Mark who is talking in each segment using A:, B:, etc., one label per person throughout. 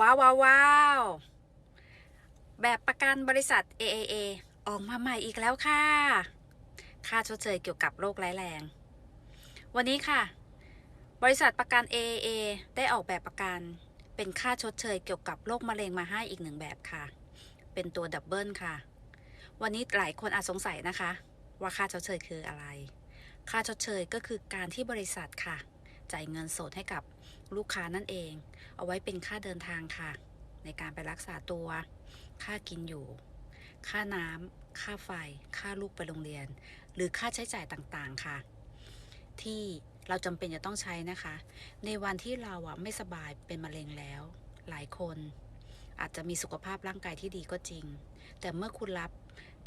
A: ว้าวว้าววาวแบบประกันบริษัท AAA ออกมาใหม่อีกแล้วค่ะ ค่าชดเชยเกี่ยวกับโรคร้ายแรง วันนี้ค่ะ บริษัทประกัน AAA ได้ออกแบบประกัน เป็นค่าชดเชยเกี่ยวกับโรคมะเร็งมาให้อีกหนึ่งแบบค่ะ เป็นตัวดับเบิลค่ะ วันนี้หลายคนอาจสงสัยนะคะ ว่าค่าชดเชยคืออะไร ค่าชดเชยก็คือการที่บริษัทค่ะ จ่ายเงินสดให้กับ ลูกค้านั่นเอง เอาไว้เป็นค่าเดินทางค่ะ ในการไปรักษาตัว ค่ากินอยู่ ค่าน้ำค่าไฟ ค่าลูกไปโรงเรียน หรือค่าใช้จ่ายต่างๆค่ะ ที่เราจำเป็นจะต้องใช้นะคะ ในวันที่เราอะไม่สบายเป็นมะเร็งแล้ว หลายคนอาจจะมีสุขภาพร่างกายที่ดีก็จริง แต่เมื่อคุณรับ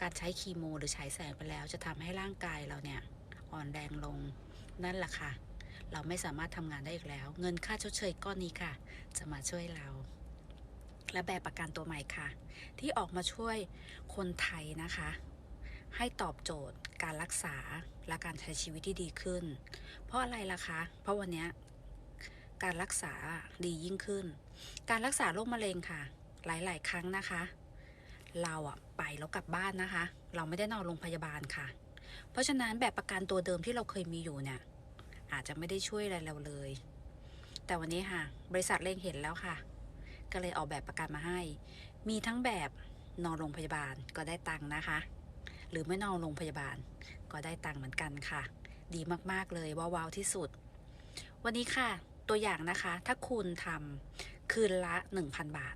A: การใช้คีโม หรือฉายแสงไปแล้ว จะทำให้ร่างกายเราเนี่ยอ่อนแรงลง นั่นแหละค่ะ เราไม่สามารถทำงานได้อีกแล้ว เงินค่าชดเชยก้อนนี้ค่ะ จะมาช่วยเรา และแบบประกันตัวใหม่ค่ะ ที่ออกมาช่วยคนไทยนะคะ ให้ตอบโจทย์การรักษาและการใช้ชีวิตที่ดีขึ้น เพราะอะไรล่ะคะ เพราะวันนี้การรักษาดียิ่งขึ้น การรักษาโรคมะเร็งค่ะ หลาย ๆ ครั้งนะคะ เราอะไปแล้วกลับบ้านนะคะ เราไม่ได้นอนโรงพยาบาลค่ะ เพราะฉะนั้นแบบประกันตัวเดิมที่เราเคยมีอยู่เนี่ย อาจจะไม่ได้ช่วยอะไรเราเลย แต่วันนี้ค่ะ บริษัทเล็งเห็นแล้วค่ะ ก็เลยออกแบบประกันมาให้ มีทั้งแบบนอนโรงพยาบาลก็ได้ตังค์นะคะ หรือไม่นอนโรงพยาบาลก็ได้ตังค์เหมือนกันค่ะ ดีมากๆเลยว้าวๆที่สุด วันนี้ค่ะ ตัวอย่างนะคะ ถ้าคุณทำคืนละ 1,000 บาท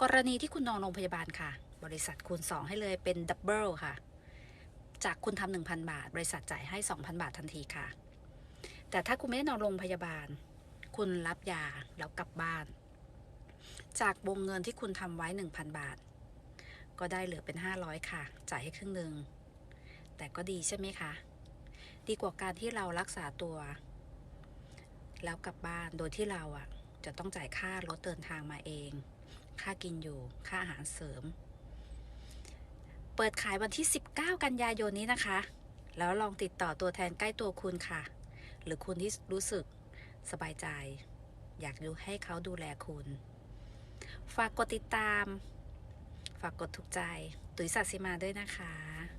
A: กรณีที่คุณนอนโรงพยาบาลค่ะ บริษัทคูณ 2 ให้เลยเป็นดับเบิลค่ะ จากคุณทำ1,000 บาท บริษัทจ่ายให้ 2,000 บาททันทีค่ะ แต่ถ้าคุณไม่ได้นอนโรงพยาบาล คุณรับยาแล้วกลับบ้าน จากวงเงินที่คุณทำไว้ 1,000 บาท ก็ได้เหลือเป็น 500 ค่ะ จ่ายให้ครึ่งหนึ่งแต่ก็ดีใช่ไหมคะ ดีกว่าการที่เรารักษาตัว แล้วกลับบ้านโดยที่เราอะ จะต้องจ่ายค่ารถเดินทางมาเอง ค่ากินอยู่ค่าอาหารเสริม เปิดขายวันที่ 19 กันยายนนี้นะคะ แล้วลองติดต่อตัวแทนใกล้ตัวคุณค่ะ หรือคุณที่รู้สึกสบายใจ อยากดูให้เขาดูแลคุณ ฝากกดติดตาม ฝากกดถูกใจ ตุ๋ยสัตย์สิมาด้วยนะคะ